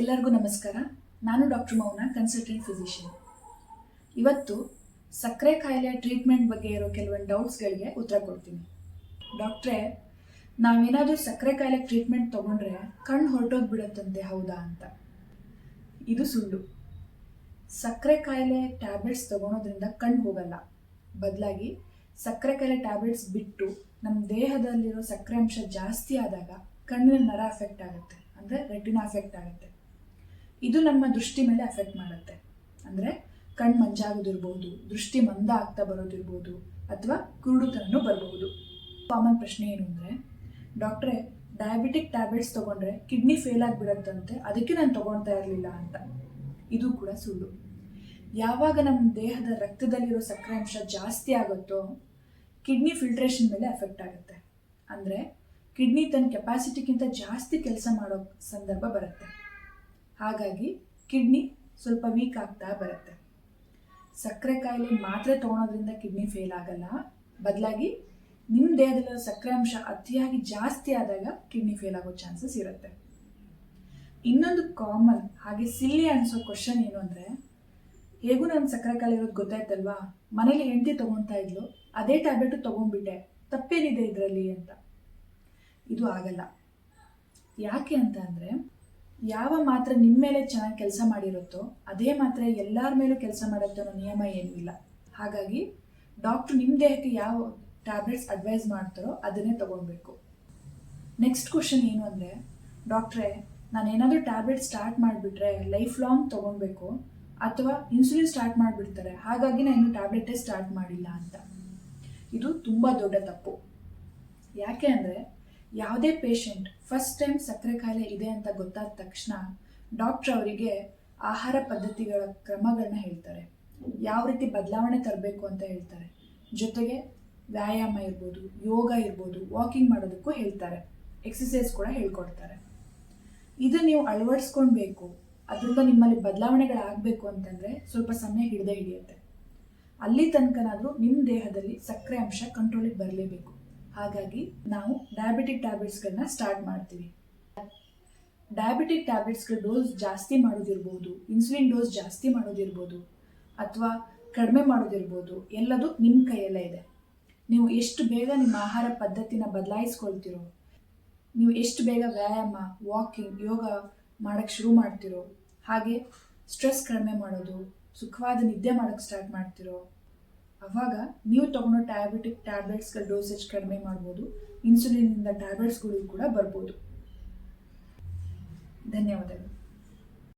ಎಲ್ಲರಿಗೂ ನಮಸ್ಕಾರ. ನಾನು ಡಾಕ್ಟರ್ ಮೌನ ಕನ್ಸಲ್ಟೆಂಟ್ ಫಿಸಿಷಿಯನ್ ಇವತ್ತು ಸಕ್ಕರೆ ಕಾಯಿಲೆ ಟ್ರೀಟ್ಮೆಂಟ್ ಬಗ್ಗೆ ಇರೋ ಕೆಲವೊಂದು ಡೌಟ್ಸ್ಗಳಿಗೆ ಉತ್ತರ ಕೊಡ್ತೀನಿ. ಡಾಕ್ಟ್ರೇ, ನಾವೇನಾದರೂ ಸಕ್ಕರೆ ಕಾಯಿಲೆ ಟ್ರೀಟ್ಮೆಂಟ್ ತೊಗೊಂಡ್ರೆ ಕಣ್ಣು ಹೊರಟೋಗ್ಬಿಡತ್ತಂತೆ ಹೌದಾ ಅಂತ. ಇದು ಸುಳ್ಳು. ಸಕ್ಕರೆ ಕಾಯಿಲೆ ಟ್ಯಾಬ್ಲೆಟ್ಸ್ ತೊಗೊಳೋದ್ರಿಂದ ಕಣ್ಣು ಹೋಗಲ್ಲ. ಬದಲಾಗಿ ಸಕ್ಕರೆ ಕಾಯಿಲೆ ಟ್ಯಾಬ್ಲೆಟ್ಸ್ ಬಿಟ್ಟು ನಮ್ಮ ದೇಹದಲ್ಲಿರೋ ಸಕ್ಕರೆ ಅಂಶ ಜಾಸ್ತಿ ಆದಾಗ ಕಣ್ಣಿನ ನರ ಅಫೆಕ್ಟ್ ಆಗುತ್ತೆ. ಅಂದರೆ ರೆಟಿನ ಅಫೆಕ್ಟ್ ಆಗುತ್ತೆ. ಇದು ನಮ್ಮ ದೃಷ್ಟಿ ಮೇಲೆ ಅಫೆಕ್ಟ್ ಮಾಡುತ್ತೆ. ಅಂದರೆ ಕಣ್ಣು ಮಂಜಾಗೋದಿರ್ಬೋದು, ದೃಷ್ಟಿ ಮಂದ ಆಗ್ತಾ ಬರೋದಿರ್ಬೋದು, ಅಥವಾ ಕುರುಡುತನೂ ಬರಬಹುದು. ಕಾಮನ್ ಪ್ರಶ್ನೆ ಏನು ಅಂದರೆ, ಡಾಕ್ಟ್ರೆ ಡಯಾಬಿಟಿಕ್ ಟ್ಯಾಬ್ಲೆಟ್ಸ್ ತೊಗೊಂಡ್ರೆ ಕಿಡ್ನಿ ಫೇಲ್ ಆಗಿಬಿಡತ್ತಂತೆ, ಅದಕ್ಕೆ ನಾನು ತೊಗೊಳ್ತಾ ಇರಲಿಲ್ಲ ಅಂತ. ಇದು ಕೂಡ ಸುಳ್ಳು. ಯಾವಾಗ ನಮ್ಮ ದೇಹದ ರಕ್ತದಲ್ಲಿರೋ ಸಕ್ಕರೆ ಅಂಶ ಜಾಸ್ತಿ ಆಗುತ್ತೋ ಕಿಡ್ನಿ ಫಿಲ್ಟ್ರೇಷನ್ ಮೇಲೆ ಎಫೆಕ್ಟ್ ಆಗುತ್ತೆ. ಅಂದರೆ ಕಿಡ್ನಿ ತನ್ನ ಕೆಪಾಸಿಟಿಗಿಂತ ಜಾಸ್ತಿ ಕೆಲಸ ಮಾಡೋ ಸಂದರ್ಭ ಬರುತ್ತೆ. ಹಾಗಾಗಿ ಕಿಡ್ನಿ ಸ್ವಲ್ಪ ವೀಕ್ ಆಗ್ತಾ ಬರುತ್ತೆ. ಸಕ್ಕರೆ ಕಾಯಿಲೆ ಮಾತ್ರೆ ತೊಗೊಳೋದ್ರಿಂದ ಕಿಡ್ನಿ ಫೇಲ್ ಆಗಲ್ಲ. ಬದಲಾಗಿ ನಿಮ್ಮ ದೇಹದಲ್ಲಿರೋ ಸಕ್ಕರೆ ಅಂಶ ಅತಿಯಾಗಿ ಜಾಸ್ತಿ ಆದಾಗ ಕಿಡ್ನಿ ಫೇಲ್ ಆಗೋ ಚಾನ್ಸಸ್ ಇರುತ್ತೆ. ಇನ್ನೊಂದು ಕಾಮನ್ ಹಾಗೆ ಸಿಲ್ಲಿ ಅನಿಸೋ ಕ್ವಶನ್ ಏನು ಅಂದರೆ, ಹೇಗೂ ನನ್ನ ಸಕ್ಕರೆ ಕಾಯಿಲೆ ಇರೋದು ಗೊತ್ತಾಯ್ತಲ್ವಾ? ಮನೇಲಿ ಹೆಂಡತಿ ತೊಗೊತಾ ಇದ್ಲು, ಅದೇ ಟ್ಯಾಬ್ಲೆಟು ತೊಗೊಂಡ್ಬಿಟ್ಟೆ, ತಪ್ಪೇನಿದೆ ಇದರಲ್ಲಿ ಅಂತ. ಇದು ಆಗಲ್ಲ. ಯಾಕೆ ಅಂತ ಅಂದರೆ ಯಾವ ಮಾತ್ರ ನಿಮ್ಮ ಮೇಲೆ ಚೆನ್ನಾಗಿ ಕೆಲಸ ಮಾಡಿರುತ್ತೋ, ಅದೇ ಮಾತ್ರ ಎಲ್ಲರ ಮೇಲೂ ಕೆಲಸ ಮಾಡುತ್ತೆ ಅನ್ನೋ ನಿಯಮ ಏನೂ ಇಲ್ಲ. ಹಾಗಾಗಿ ಡಾಕ್ಟ್ರು ನಿಮ್ಮ ದೇಹಕ್ಕೆ ಯಾವ ಟ್ಯಾಬ್ಲೆಟ್ಸ್ ಅಡ್ವೈಸ್ ಮಾಡ್ತಾರೋ ಅದನ್ನೇ ತೊಗೊಳ್ಬೇಕು. ನೆಕ್ಸ್ಟ್ ಕ್ವಶನ್ ಏನು ಅಂದರೆ ಡಾಕ್ಟ್ರೇ ನಾನು ಏನಾದರೂ ಟ್ಯಾಬ್ಲೆಟ್ ಸ್ಟಾರ್ಟ್ ಮಾಡಿಬಿಟ್ರೆ ಲೈಫ್ ಲಾಂಗ್ ತೊಗೊಳ್ಬೇಕು, ಅಥವಾ ಇನ್ಸುಲಿನ್ ಸ್ಟಾರ್ಟ್ ಮಾಡಿಬಿಡ್ತಾರೆ, ಹಾಗಾಗಿ ನಾನು ಇನ್ನೂ ಟ್ಯಾಬ್ಲೆಟೇ ಸ್ಟಾರ್ಟ್ ಮಾಡಿಲ್ಲ ಅಂತ. ಇದು ತುಂಬ ದೊಡ್ಡ ತಪ್ಪು. ಯಾಕೆ ಅಂದರೆ ಯಾವುದೇ ಪೇಷಂಟ್ ಫಸ್ಟ್ ಟೈಮ್ ಸಕ್ಕರೆ ಕಾಯಿಲೆ ಇದೆ ಅಂತ ಗೊತ್ತಾದ ತಕ್ಷಣ ಡಾಕ್ಟ್ರ್ ಅವರಿಗೆ ಆಹಾರ ಪದ್ಧತಿಗಳ ಕ್ರಮಗಳನ್ನ ಹೇಳ್ತಾರೆ. ಯಾವ ರೀತಿ ಬದಲಾವಣೆ ತರಬೇಕು ಅಂತ ಹೇಳ್ತಾರೆ. ಜೊತೆಗೆ ವ್ಯಾಯಾಮ ಇರ್ಬೋದು, ಯೋಗ ಇರ್ಬೋದು ವಾಕಿಂಗ್ ಮಾಡೋದಕ್ಕೂ ಹೇಳ್ತಾರೆ. ಎಕ್ಸಸೈಸ್ ಕೂಡ ಹೇಳ್ಕೊಡ್ತಾರೆ. ಇದು ನೀವು ಅಳವಡಿಸ್ಕೊಳ್ಬೇಕು. ಅದರಿಂದ ನಿಮ್ಮಲ್ಲಿ ಬದಲಾವಣೆಗಳಾಗಬೇಕು ಅಂತಂದರೆ ಸ್ವಲ್ಪ ಸಮಯ ಹಿಡಿದೇ ಹಿಡಿಯುತ್ತೆ. ಅಲ್ಲಿ ತನಕನಾದರೂ ನಿಮ್ಮ ದೇಹದಲ್ಲಿ ಸಕ್ಕರೆ ಅಂಶ ಕಂಟ್ರೋಲಿಗೆ ಬರಲೇಬೇಕು. ಹಾಗಾಗಿ ನಾವು ಡಯಾಬಿಟಿಕ್ ಟ್ಯಾಬ್ಲೆಟ್ಸ್ಗಳನ್ನ ಸ್ಟಾರ್ಟ್ ಮಾಡ್ತೀವಿ. ಡಯಾಬಿಟಿಕ್ ಟ್ಯಾಬ್ಲೆಟ್ಸ್ಗಳ ಡೋಸ್ ಜಾಸ್ತಿ ಮಾಡೋದಿರ್ಬೋದು ಇನ್ಸುಲಿನ್ ಡೋಸ್ ಜಾಸ್ತಿ ಮಾಡೋದಿರ್ಬೋದು, ಅಥವಾ ಕಡಿಮೆ ಮಾಡೋದಿರ್ಬೋದು, ಎಲ್ಲದು ನಿಮ್ಮ ಕೈಯಲ್ಲೇ ಇದೆ. ನೀವು ಎಷ್ಟು ಬೇಗ ನಿಮ್ಮ ಆಹಾರ ಪದ್ಧತಿನ ಬದಲಾಯಿಸ್ಕೊಳ್ತಿರೋ, ನೀವು ಎಷ್ಟು ಬೇಗ ವ್ಯಾಯಾಮ ವಾಕಿಂಗ್ ಯೋಗ ಮಾಡೋಕ್ಕೆ ಶುರು ಮಾಡ್ತಿರೋ, ಹಾಗೆ ಸ್ಟ್ರೆಸ್ ಕಡಿಮೆ ಮಾಡೋದು, ಸುಖವಾದ ನಿದ್ದೆ ಮಾಡೋಕ್ಕೆ ಸ್ಟಾರ್ಟ್ ಮಾಡ್ತಿರೋ ಅವಾಗ ನೀವು ತಗೊಳ್ಳೋ ಡಯಾಬಿಟಿಕ್ ಟ್ಯಾಬ್ಲೆಟ್ಸ್ಗಳ ಡೋಸೇಜ್ ಕಡಿಮೆ ಮಾಡ್ಬೋದು ಇನ್ಸುಲಿನಿಂದ ಟ್ಯಾಬ್ಲೆಟ್ಸ್ಗಳು ಕೂಡ ಬರ್ಬೋದು. ಧನ್ಯವಾದಗಳು.